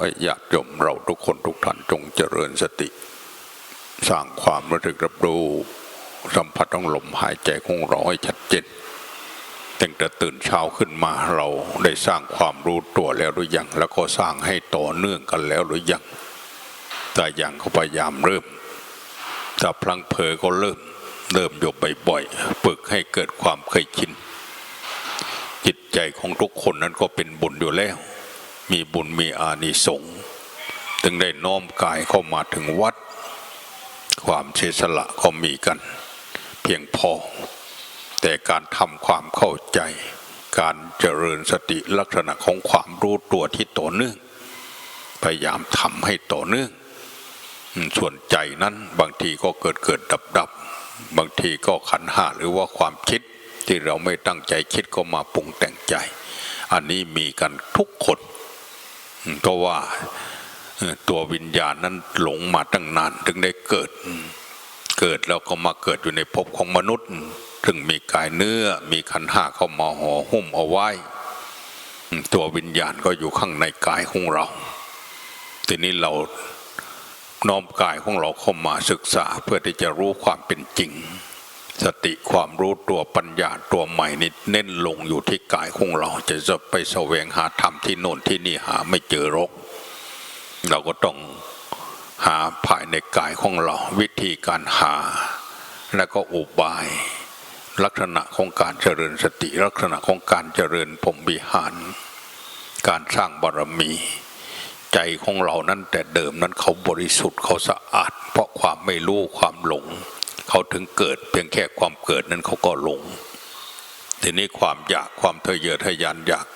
ให้ญาติโยมเราทุกคนทุกท่านจงเจริญสติ สร้างความระลึกรับรู้สัมผัสของลมหายใจของเราให้ชัดเจนตั้งแต่ตื่นเช้าขึ้นมาเราได้สร้างความรู้ตัวแล้วหรือยัง แล้วก็สร้างให้ต่อเนื่องกันแล้วหรือยังแต่ยังเขาพยายามเริ่มถ้าพลังเพอก็เริ่มเริ่มอยู่บ่อยๆฝึกให้เกิดความเคยชินจิตใจของทุกคนนั้นก็เป็นบุญอยู่แล้ว มีบุญมีอานิสงส์ถึงได้น้อมกายเข้ามาถึงวัด ความเสียสละก็มีกัน เพียงพอ แต่การทำความเข้าใจ การเจริญสติลักษณะของความรู้ตัวที่ต่อเนื่องพยายามทำให้ต่อเนื่อง ส่วนใจนั้นบางทีก็เกิดเกิดดับดับบางทีก็ขันหาหรือว่าความคิดที่เราไม่ตั้งใจคิดก็มาปรุงแต่งใจ อันนี้มีกันทุกคน อืมเพราะว่าตัววิญญาณนั้นหลงมาตั้งนานถึงได้เกิด เกิดแล้วก็มาเกิดอยู่ในภพของมนุษย์ถึงมีกายเนื้อมีขันห้าเข้ามาห่อหุ้มเอาไว้ ตัววิญญาณก็อยู่ข้างในกายของเรา ทีนี้เราน้อมกายของเราเข้ามาศึกษาเพื่อที่จะรู้ความเป็นจริง สติความรู้ตัวปัญญาตัวใหม่นี่เน้นลงอยู่ที่กายของเราจะจะไปแสวงหาธรรมที่โน่นที่นี่หาไม่เจอรก เราก็ต้องหาภายในกายของเรา วิธีการหา และก็อุบาย ลักษณะของการเจริญสติลักษณะของการเจริญพรมวิหาร การสร้างบารมี ใจของเรานั้นแต่เดิมนั้นเขาบริสุทธิ์เขาสะอาด เพราะความไม่รู้ความหลง เขาถึงเกิด เพียงแค่ความเกิดนั้นเขาก็หลง ทีนี้ความอยากความทะเยอทะยานอยาก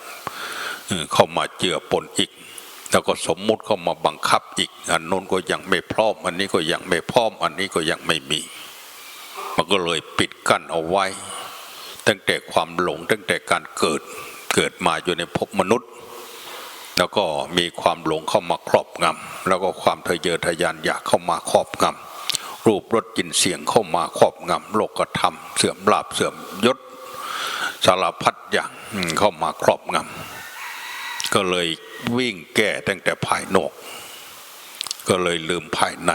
เข้ามาเจือปนอีก แล้วก็สมมุติเข้ามาบังคับอีก อันโน้นก็ยังไม่พร้อม อันนี้ก็ยังไม่พร้อม อันนี้ก็ยังไม่มี มันก็เลยปิดกั้นเอาไว้ ตั้งแต่ความหลงตั้งแต่การเกิดเกิดมาอยู่ในภพมนุษย์ แล้วก็มีความหลงเข้ามาครอบงำแล้วก็ความทะเยอทะยานอยากเข้ามาครอบงำ รูปรสกลิ่นเสียงเข้ามาครอบงำโลกธรรม เสื่อมลาบเสื่อมยศสารพัดอย่างเข้ามาครอบงำก็เลยวิ่งแก้ตั้งแต่ภายนอก ก็เลยลืมภายใน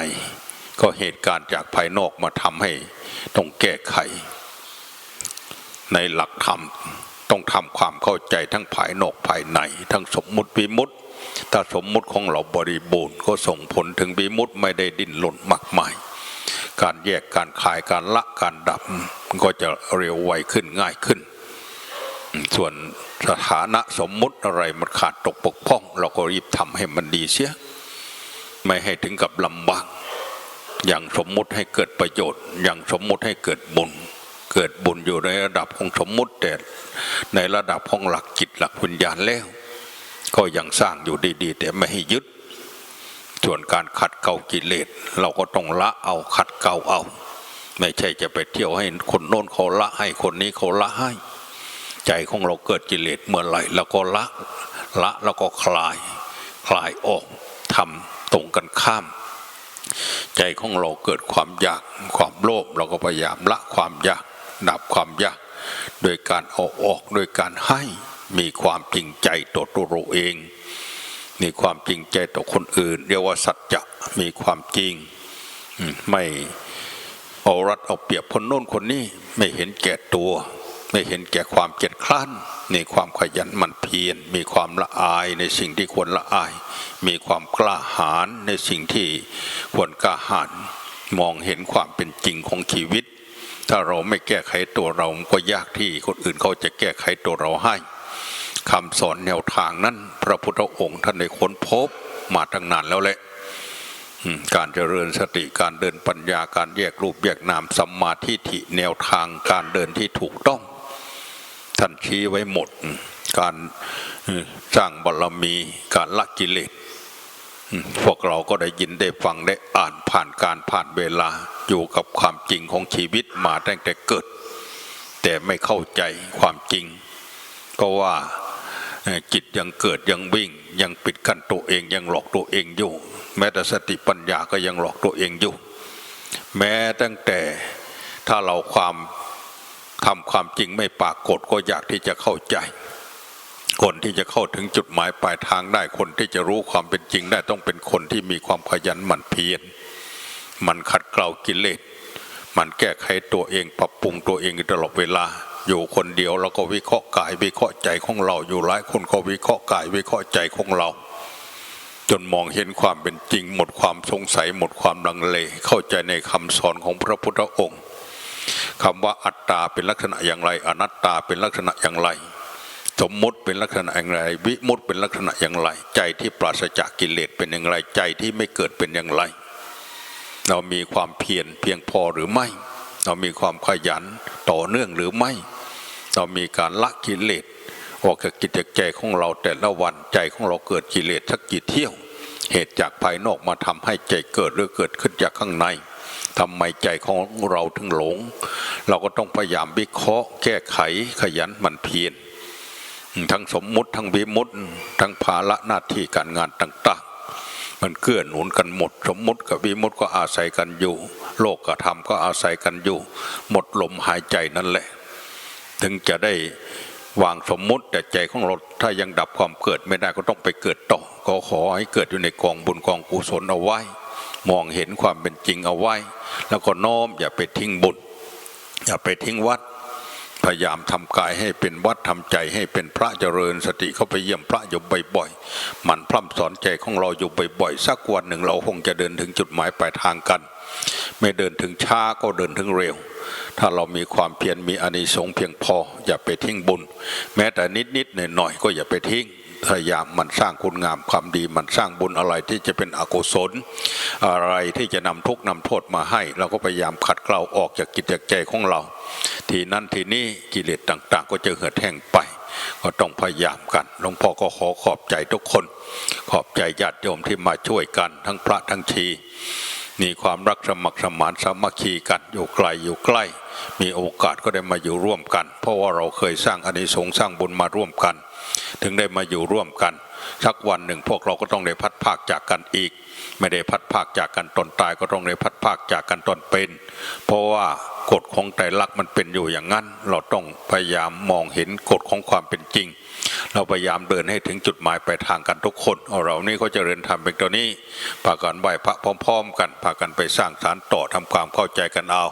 ก็เหตุการณ์จากภายนอกมาทำให้ต้องแก้ไข ในหลักธรรมต้องทำความเข้าใจทั้งภายนอกภายใน ทั้งสมมุติวิมุติถ้าสมมุติของเราบริบูรณ์ก็ส่งผลถึงวิมุติไม่ได้ดิ้นหล่นมากมาย การแยกการคายการละการดับก็จะเร็วไวขึ้นง่ายขึ้น ส่วนสถานะสมมุติอะไรมันขาดตกปกพร่อง เราก็รีบทำให้มันดีเสีย ไม่ให้ถึงกับลำบากอย่างสมมุติให้เกิดประโยชน์ อย่างสมมุติให้เกิดบุญ เกิดบุญอยู่ในระดับของสมมุติแต่ในระดับของหลักจิตหลักวิญญาณแล้ว ก็ยังสร้างอยู่ดี ๆ แต่ไม่ให้ยึด ส่วนการขัดเกลากิเลสเราก็ต้องละเอาขัดเกลาเอา ไม่ใช่จะไปเที่ยวให้คนโน้นเขาละให้คนนี้เขาละให้ ใจของเราเกิดกิเลสเมื่อไหร่แล้วก็ละละแล้วก็คลาย คลายออกทำตรงกันข้าม ใจของเราเกิดความอยากความโลภเราก็พยายามละความอยากดับความอยากโดยการเอาออกโดยการให้มีความจริงใจต่อตัวเราเอง มีความจริงใจต่อคนอื่น เรียกว่าสัจจะมีความจริงไม่เอารัดเอาเปรียบคนโน้นคนนี้ไม่เห็นแก่ตัว ไม่เห็นแก่ความเกียจคร้านมีความขยันหมั่นเพียรมีความละอายในสิ่งที่ควรละอาย มีความกล้าหาญในสิ่งที่ควรกล้าหาญมองเห็นความเป็นจริงของชีวิต ถ้าเราไม่แก้ไขตัวเราก็ยากที่คนอื่นเขาจะแก้ไขตัวเราให้ คำสอนแนวทางนั้น พระพุทธองค์ท่านได้ค้นพบมาตั้งนานแล้วแหละการเจริญสติการเดินปัญญาการแยกรูปแยกนามสัมมาทิฏฐิแนวทางการเดินที่ถูกต้อง ท่านชี้ไว้หมด การสร้างบารมีการละกิเลสพวกเราก็ได้ยินได้ฟังได้อ่านผ่านการผ่านเวลาอยู่กับความจริงของชีวิตมาตั้งแต่เกิด แต่ไม่เข้าใจความจริง ก็ว่า จิตยังเกิดยังวิ่ง ยังปิดกั้นตัวเองยังหลอกตัวเองอยู่ แม้แต่สติปัญญาก็ยังหลอกตัวเองอยู่ แม้ตั้งแต่ถ้าเราความทำความจริงไม่ปรากฏก็อยากที่จะเข้าใจ คนที่จะเข้าถึงจุดหมายปลายทางได้คนที่จะรู้ความเป็นจริงได้ต้องเป็นคนที่มีความขยันหมั่นเพียรมันขัดเกลากิเลสมันแก้ไขตัวเองปรับปรุงตัวเองตลอดเวลา อยู่คนเดียวเราก็วิเคราะห์กายวิเคราะห์ใจของเราอยู่หลายคนก็วิเคราะห์กายวิเคราะห์ใจของเรา จนมองเห็นความเป็นจริง หมดความสงสัยหมดความลังเล เข้าใจในคำสอนของพระพุทธองค์คำว่าอัตตาเป็นลักษณะอย่างไร อนัตตาเป็นลักษณะอย่างไร สมมติเป็นลักษณะอย่างไร วิมุตติเป็นลักษณะอย่างไร ใจที่ปราศจากกิเลสเป็นอย่างไรใจที่ไม่เกิดเป็นอย่างไร เรามีความเพียรเพียงพอหรือไม่ เรามีความขยันต่อเนื่องหรือไม่ เรามีการละกิเลสออกจากกิจใจของเราแต่ละวันใจของเราเกิดกิเลสสักกี่เที่ยว เหตุจากภายนอกมาทำให้ใจเกิดหรือเกิดขึ้นจากข้างในทำไมใจของเราถึงหลง เราก็ต้องพยายามวิเคราะห์ แก้ไขขยันหมันเพียรทั้งสมมุติทั้งวิมุติทั้งภาระหน้าที่การงานต่างๆ มันเกื้อหนุนกันหมด สมมุติกับวิมุติก็อาศัยกันอยู่ โลกกับธรรมก็อาศัยกันอยู่ หมดลมหายใจนั่นแหละ ถึงจะได้วางสมมุติแต่ใจของเราถ้ายังดับความเกิดไม่ได้ก็ต้องไปเกิดต่อก็ขอให้เกิดอยู่ในกองบุญกองกุศลเอาไว้ มองเห็นความเป็นจริงเอาไว้ แล้วก็น้อมอย่าไปทิ้งบุญอย่าไปทิ้งวัด พยายามทำกายให้เป็นวัดทำใจให้เป็นพระเจริญสติเข้าไปเยี่ยมพระอยู่บ่อยๆมันพร่ำสอนใจของเราอยู่บ่อยๆสักวันหนึ่งเราคงจะเดินถึงจุดหมายปลายทางกัน ไม่เดินถึงช้าก็เดินถึงเร็ว ถ้าเรามีความเพียรมีอานิสงส์เพียงพอ อย่าไปทิ้งบุญ แม้แต่นิดๆหน่อยๆก็อย่าไปทิ้งพยายามมันสร้างคุณงามความดีมันสร้างบุญอะไรที่จะเป็นอกุศล อะไรที่จะนำทุกข์นำโทษมาให้ เราก็พยายามขัดเกลาออกจากกิจจากใจของเรา ทีนั้นทีนี้กิเลสต่าง ๆ ก็จะเหือดแห้งไป ก็ต้องพยายามกันหลวงพ่อก็ขอขอบใจทุกคน ขอบใจญาติโยมที่มาช่วยกันทั้งพระทั้งชี มีความรักสมัครสมานสามัคคีกันอยู่ไกลอยู่ใกล้ มีโอกาสก็ได้มาอยู่ร่วมกัน เพราะว่าเราเคยสร้างอานิสงส์สร้างบุญมาร่วมกัน ถึงได้มาอยู่ร่วมกัน สักวันหนึ่งพวกเราก็ต้องได้พัดภาคจากกันอีก ไม่ได้พัดภาคจากกันตอนตายก็ต้องได้พัดภาคจากกันตอนเป็น เพราะว่ากฎของไตรลักษณ์มันเป็นอยู่อย่างนั้น เราต้องพยายามมองเห็นกฎของความเป็นจริง เราพยายามเดินให้ถึงจุดหมายปลายทางกันทุกคนเอาเรานี่ก็เจริญธรรมเป็นตัวนี้พากันไหวพระพร้อม ๆ กันพากันไปสร้างสารต่อทำความเข้าใจกันเอา